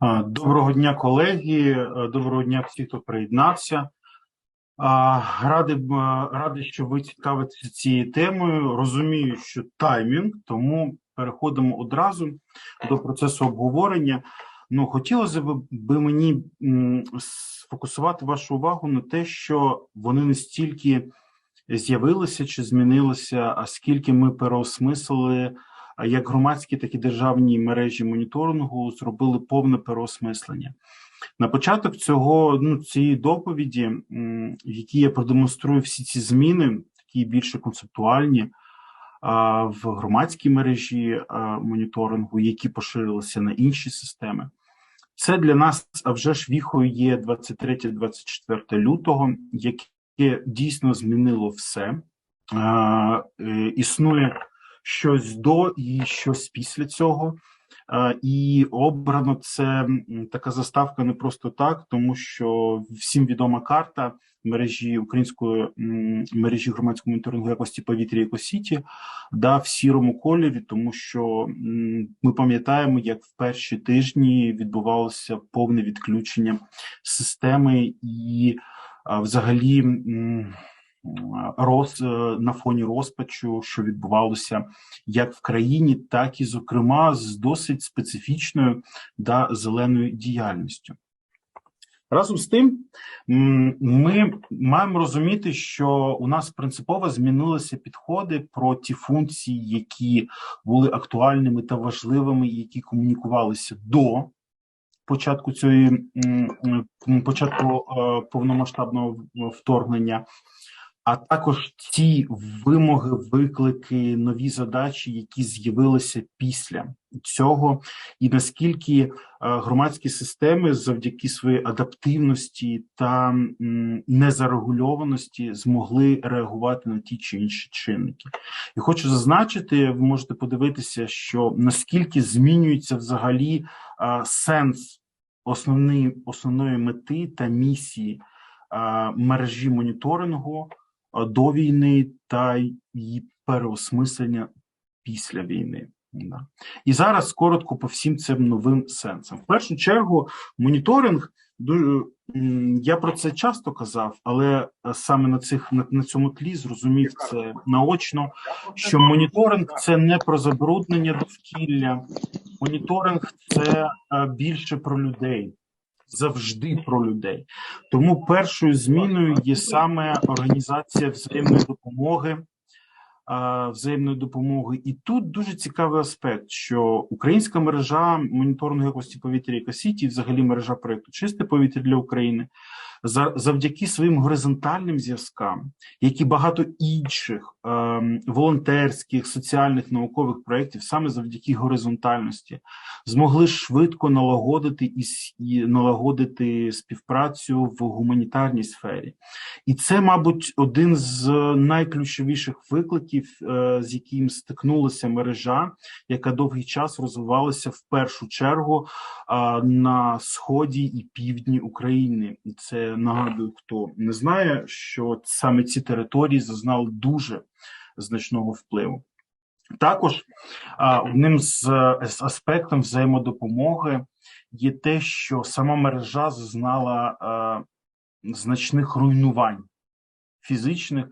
Доброго дня, колеги. Е, Доброго дня всіх, хто приєднався. Б- е, радий, що ви цікавитеся цією темою. Розумію, що таймінг, тому переходимо одразу до процесу обговорення. Ну, хотілося б би мені сфокусувати вашу увагу на те, що вони не стільки з'явилися чи змінилися, а скільки ми переосмислили як громадські, так і державні мережі моніторингу зробили повне переосмислення. На початок цього ну цієї доповіді, в якій я продемонструю всі ці зміни, такі більше концептуальні в громадській мережі моніторингу, які поширилися на інші системи. Це для нас а вже ж віхою є 23-24 лютого, яке дійсно змінило все. Е, Існує щось до і щось після цього. І обрано це така заставка не просто так, тому що всім відома карта мережі української мережі громадського моніторингу якості повітря «Екосіті» да, в сірому кольорі, тому що ми пам'ятаємо, як в перші тижні відбувалося повне відключення системи і взагалі. М, роз е, на фоні розпачу, що відбувалося як в країні, так і, зокрема, з досить специфічною да зеленою діяльністю. Разом з тим, ми маємо розуміти, що у нас принципово змінилися підходи про ті функції, які були актуальними та важливими, які комунікувалися до початку цієї початку е, повномасштабного вторгнення а також ті вимоги, виклики, нові задачі, які з'явилися після цього, і наскільки е, громадські системи завдяки своїй адаптивності та незарегульованості змогли реагувати на ті чи інші чинники. І хочу зазначити, ви можете подивитися, що наскільки змінюється взагалі е, сенс основної, основної мети та місії е, мережі моніторингу до війни та її переосмислення після війни. І зараз коротко по всім цим новим сенсам. В першу чергу, моніторинг дуже я про це часто казав, але е, саме на цих на, на цьому тлі зрозумів це наочно, що моніторинг це не про забруднення довкілля, моніторинг це е, більше про людей, завжди про людей. Тому першою зміною є саме організація взаємної допомоги. Взаємної допомоги, і тут дуже цікавий аспект, що українська мережа моніторингу якості повітря і касіті, взагалі мережа проекту Чисте повітря для України завдяки своїм горизонтальним зв'язкам, як і багато інших ем, волонтерських, соціальних наукових проєктів, саме завдяки горизонтальності, змогли швидко налагодити і, і налагодити співпрацю в гуманітарній сфері. І це, мабуть, один з найключовіших викликів, е, з яким стикнулася мережа, яка довгий час розвивалася в першу чергу а, на сході і півдні України. Це нагадую, хто не знає, що саме ці території зазнали дуже значного впливу. Також одним з, е, з аспектів взаємодопомоги є те, що сама мережа зазнала а, значних руйнувань фізичних,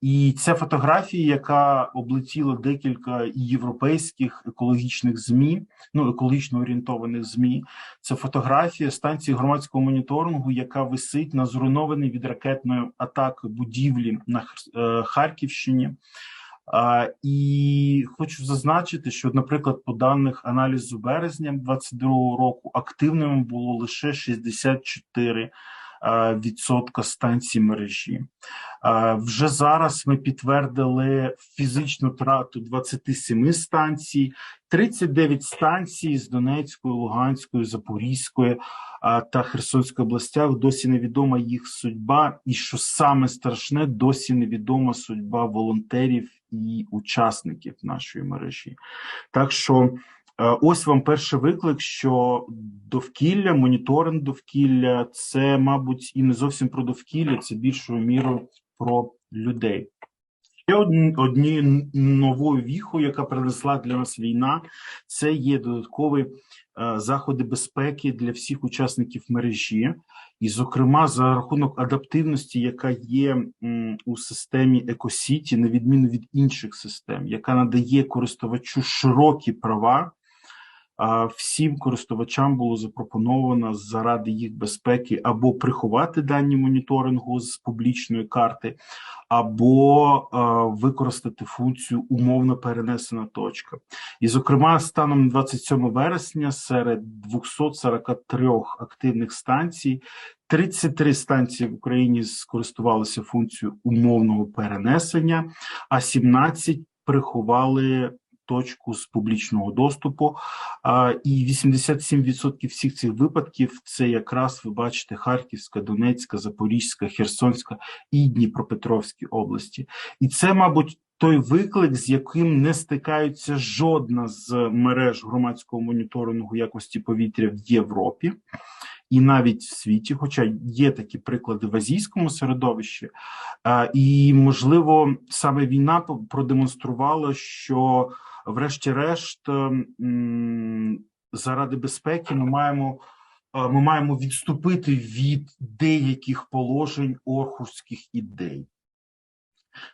і ця фотографія, яка облетіла декілька європейських екологічних змі, ну екологічно орієнтованих змі, це фотографія станції громадського моніторингу, яка висить на зруйнованій від ракетної атаки будівлі на е, Харківщині. А, і хочу зазначити, що, наприклад, по даних аналізу березня 2022 року активними було лише 64 а, відсотка станцій мережі. Вже зараз ми підтвердили фізичну трату 27 станцій, 39 станцій з Донецької, Луганської, Запорізької та Херсонської областях. Досі невідома їх судьба, і що саме страшне, досі невідома судьба волонтерів і учасників нашої мережі. Так що е, ось вам перший виклик, що довкілля, моніторинг довкілля це, мабуть, і не зовсім про довкілля, це більшою мірою про людей. Ще одні, однією новою віхою, яка принесла для нас війна, це є додаткові е, заходи безпеки для всіх учасників мережі, і, зокрема, за рахунок адаптивності, яка є у системі Екосіті, на відміну від інших систем, яка надає користувачу широкі права. Всім користувачам було запропоновано заради їх безпеки або приховати дані моніторингу з публічної карти, або е, використати функцію умовно перенесена точка. І, зокрема, станом на 27 вересня серед 243 активних станцій 33 станції в Україні скористувалися функцією умовного перенесення, а 17 приховали точку з публічного доступу. І 87% всіх цих випадків це якраз ви бачите Харківська, Донецька, Запорізька, Херсонська і Дніпропетровські області. І це, мабуть, той виклик, з яким не стикаються жодна з мереж громадського моніторингу якості повітря в Європі. І навіть в світі, хоча є такі приклади в азійському середовищі, і можливо саме війна продемонструвала, що врешті-решт, ем, заради безпеки, ми маємо е, ми маємо відступити від деяких положень орхуських ідей.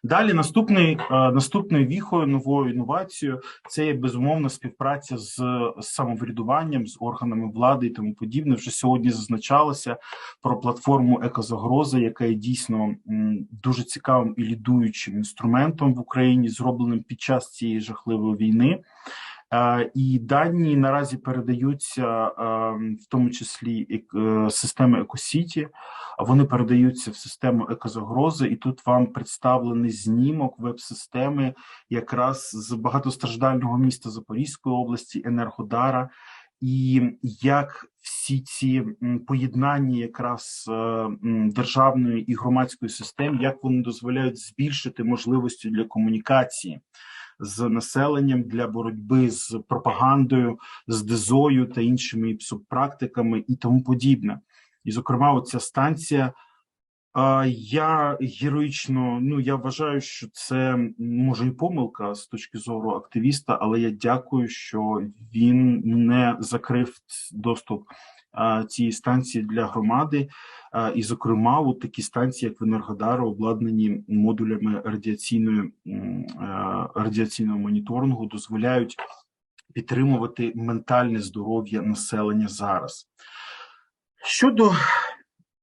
Далі наступний е, наступною віхою новою інновацією це є безумовна співпраця з, самоврядуванням, з органами влади і тому подібне. Вже сьогодні зазначалося про платформу Екозагроза, яка є дійсно дуже цікавим і лідуючим інструментом в Україні, зробленим під час цієї жахливої війни. Е, і дані наразі передаються е, в тому числі е, системи Екосіті. Вони передаються в систему екозагрози, і тут вам представлений знімок веб-системи, якраз з багатостраждального міста Запорізької області, Енергодара, і як всі ці поєднання, якраз державної і громадської систем, як вони дозволяють збільшити можливості для комунікації з населенням для боротьби з пропагандою, з дезою та іншими псопрактиками і тому подібне. І, зокрема, оця станція. Я героїчно, ну я вважаю, що це може і помилка з точки зору активіста, але я дякую, що він не закрив доступ цієї станції для громади, і, зокрема, от такі станції, як в Енергодару, обладнані модулями радіаційної радіаційного моніторингу, дозволяють підтримувати ментальне здоров'я населення зараз. Щодо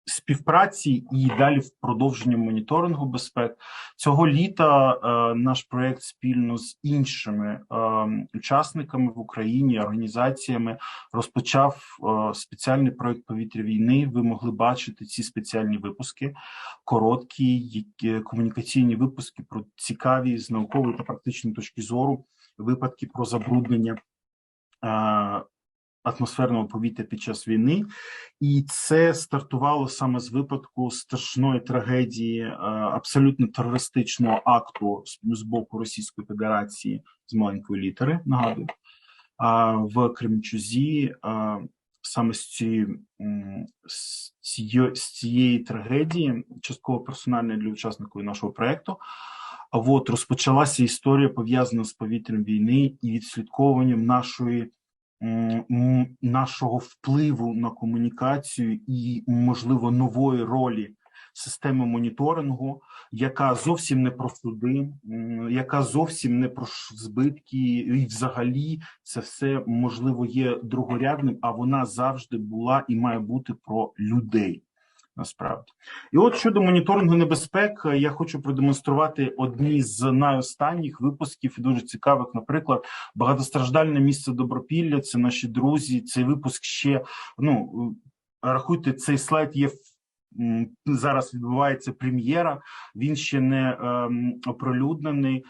співпраці і далі в продовженні моніторингу безпек цього літа е, наш проект спільно з іншими е, учасниками в Україні організаціями розпочав е, спеціальний проект повітря війни. Ви могли бачити ці спеціальні випуски, короткі які, комунікаційні випуски про цікаві з наукової та практичної точки зору випадки про забруднення. Атмосферного повітря під час війни, і це стартувало саме з випадку страшної трагедії е, абсолютно терористичного акту з боку Російської Федерації з маленької літери. Нагадую в Кремчузі. Саме з цієї з цієї, трагедії, частково персональної для учасників нашого проекту, а от розпочалася історія пов'язана з повітрям війни і відслідковуванням нашої нашого впливу на комунікацію і, можливо, нової ролі системи моніторингу, яка зовсім не про суди, яка зовсім не про збитки, і взагалі це все можливо є другорядним, а вона завжди була і має бути про людей насправді. І от щодо моніторингу небезпек, я хочу продемонструвати одні з найостанніх випусків, дуже цікавих, наприклад, багатостраждальне місце добропілля. Це наші друзі. Цей випуск ще ну рахуйте, цей слайд є. Зараз відбувається прем'єра, він ще не ем, оприлюднений.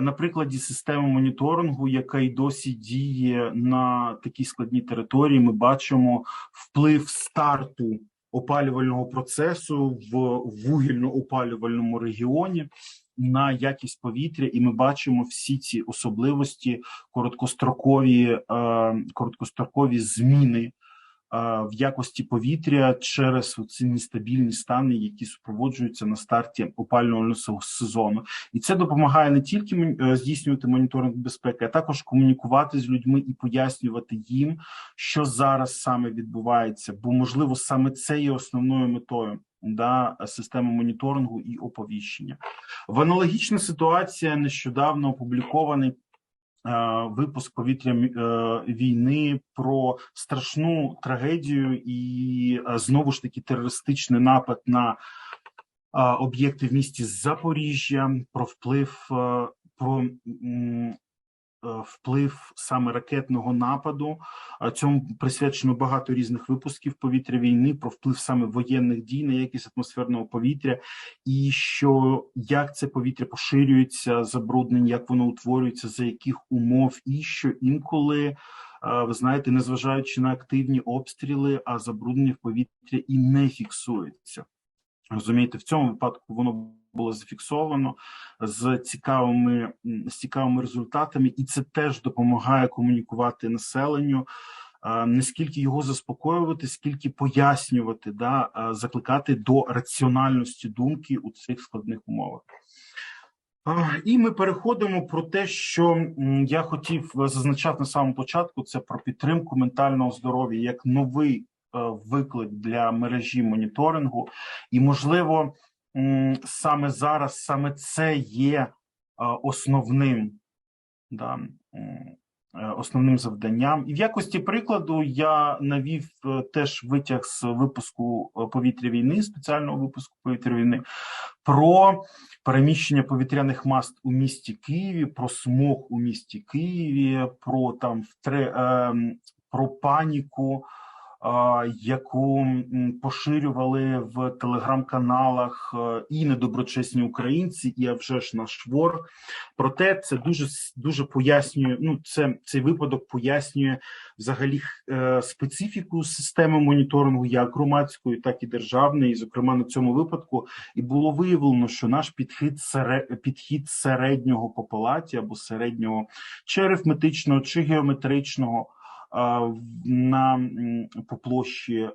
На прикладі системи моніторингу, яка й досі діє на такій складній території, ми бачимо вплив старту опалювального процесу в вугільно-опалювальному регіоні на якість повітря, і ми бачимо всі ці особливості, короткострокові, е, короткострокові зміни в якості повітря через ці нестабільні стани, які супроводжуються на старті опалювального сезону, і це допомагає не тільки е, здійснювати моніторинг безпеки, а також комунікувати з людьми і пояснювати їм, що зараз саме відбувається, бо можливо саме це є основною метою да, системи моніторингу і оповіщення. В аналогічна ситуація нещодавно опублікований. Е, Випуск повітря е, війни про страшну трагедію і е, знову ж таки терористичний напад на об'єкти в місті Запоріжжя, про вплив про вплив саме ракетного нападу. Цьому присвячено багато різних випусків повітря війни про вплив саме воєнних дій на якість атмосферного повітря, і що як це повітря поширюється, забруднення, як воно утворюється, за яких умов, і що інколи. е, Ви знаєте, незважаючи на активні обстріли, а забруднення в повітря і не фіксується. Розумієте, в цьому випадку воно було зафіксовано з цікавими з цікавими результатами, і це теж допомагає комунікувати населенню. е, Не скільки його заспокоювати, скільки пояснювати, да, е, закликати до раціональності думки у цих складних умовах. І ми переходимо про те, що я хотів зазначати на самому початку: це про підтримку ментального здоров'я як новий е, виклик для мережі моніторингу, і можливо, саме зараз саме це є е, основним, да, е, основним завданням. І в якості прикладу я навів е, теж витяг з випуску повітря війни, спеціального випуску повітря війни, про переміщення повітряних мас у місті Києві, про смог у місті Києві, про там втре, ем, про паніку, яку поширювали в телеграм-каналах е, і недоброчесні українці, і а вже ж наш ворог. Проте це дуже дуже пояснює. Ну, це цей випадок пояснює взагалі е, специфіку системи моніторингу, як громадської, так і державної. І, зокрема, на цьому випадку і було виявлено, що наш підхід сере, підхід середнього по палаті або середнього чи арифметичного, чи геометричного. На по площі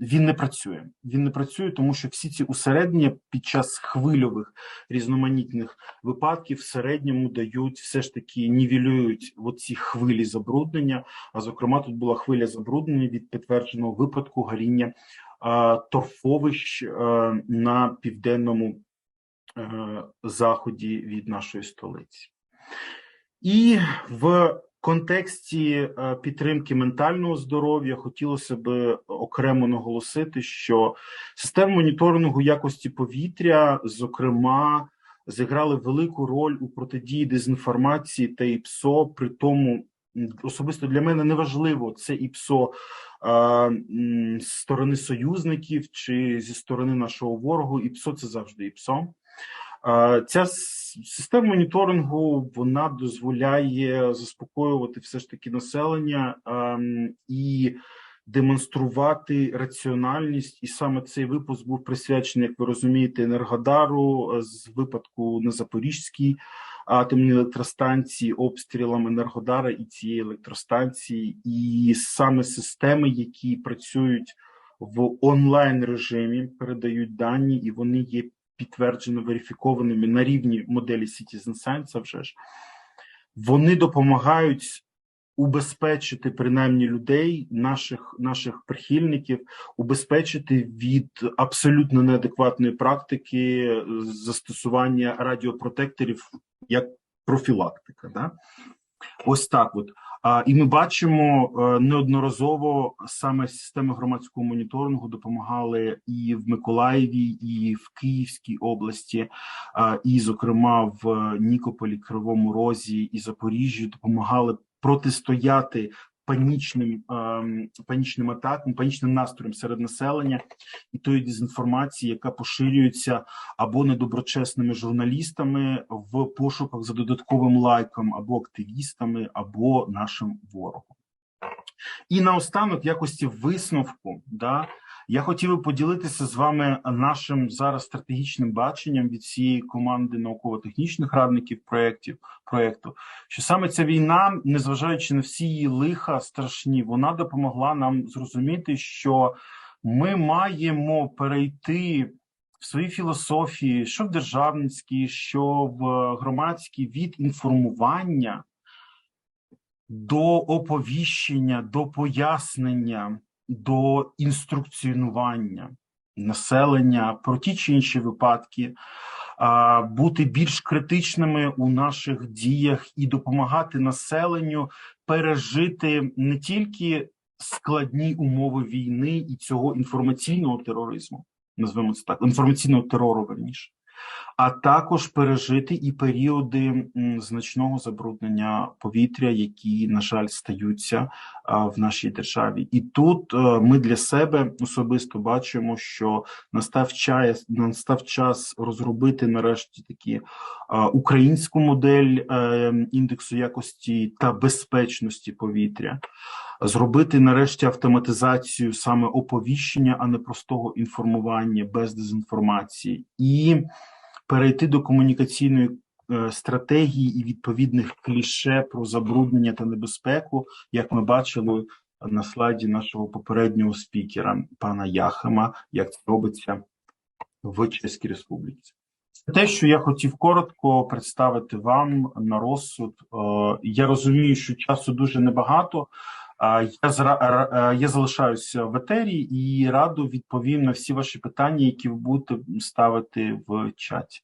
він не працює. Він не працює, тому що всі ці усереднення під час хвильових різноманітних випадків в середньому дають все ж таки нівелюють оці хвилі забруднення. А зокрема, тут була хвиля забруднення від підтвердженого випадку горіння торфовищ е, на південному е, заході від нашої столиці. І в контексті е, підтримки ментального здоров'я хотілося б окремо наголосити, що система моніторингу якості повітря, зокрема, зіграли велику роль у протидії дезінформації та ІПСО. При тому особисто для мене неважливо це ІПСО е, з сторони союзників чи зі сторони нашого ворогу. ІПСО це завжди ІПСО. Ця система моніторингу вона дозволяє заспокоювати все ж таки населення ем, і демонструвати раціональність. І саме цей випуск був присвячений, як ви розумієте, Енергодару е, з випадку на Запорізькій атомній електростанції, обстрілам Енергодара і цієї електростанції, і саме системи, які працюють в онлайн режимі, передають дані, і вони є підтверджено верифікованими на рівні моделі Citizen Science, вже ж вони допомагають убезпечити принаймні людей, наших наших прихильників, убезпечити від абсолютно неадекватної практики е, застосування радіопротекторів як профілактика. Да? Ось так от. І ми бачимо е, неодноразово саме системи громадського моніторингу допомагали і в Миколаєві, і в Київській області, і, зокрема, в Нікополі, Кривому Розі і Запоріжжі допомагали протистояти панічним ем, панічним атакам, панічним настроєм серед населення і тої дезінформації, яка поширюється або недоброчесними журналістами в пошуках за додатковим лайком, або активістами, або нашим ворогом. І наостанок, якості висновку, да, Я хотів би поділитися з вами нашим зараз стратегічним баченням від всієї команди науково-технічних радників проєктів проєкту, що саме ця війна, незважаючи на всі її лиха страшні, вона допомогла нам зрозуміти, що ми маємо перейти в своїй філософії, що в державницькій, що в громадській від інформування до оповіщення, до пояснення, до інструкціонування населення про ті чи інші випадки, бути більш критичними у наших діях і допомагати населенню пережити не тільки складні умови війни і цього інформаційного тероризму, назвемо це так, інформаційного терору верніше, а також пережити і періоди значного забруднення повітря, які, на жаль, стаються в нашій державі. І тут е, ми для себе особисто бачимо, що настав час, настав час розробити нарешті такі українську модель е, індексу якості та безпечності повітря. Зробити нарешті автоматизацію саме оповіщення, а не простого інформування без дезінформації, і перейти до комунікаційної е, стратегії і відповідних кліше про забруднення та небезпеку, як ми бачили на слайді нашого попереднього спікера, пана Яхема, як це робиться в Чеській Республіці. Те, що я хотів коротко представити вам на розсуд. Е, Я розумію, що часу дуже небагато. Я е, я залишаюся в етері і радо відповім на всі ваші питання, які ви будете ставити в чаті.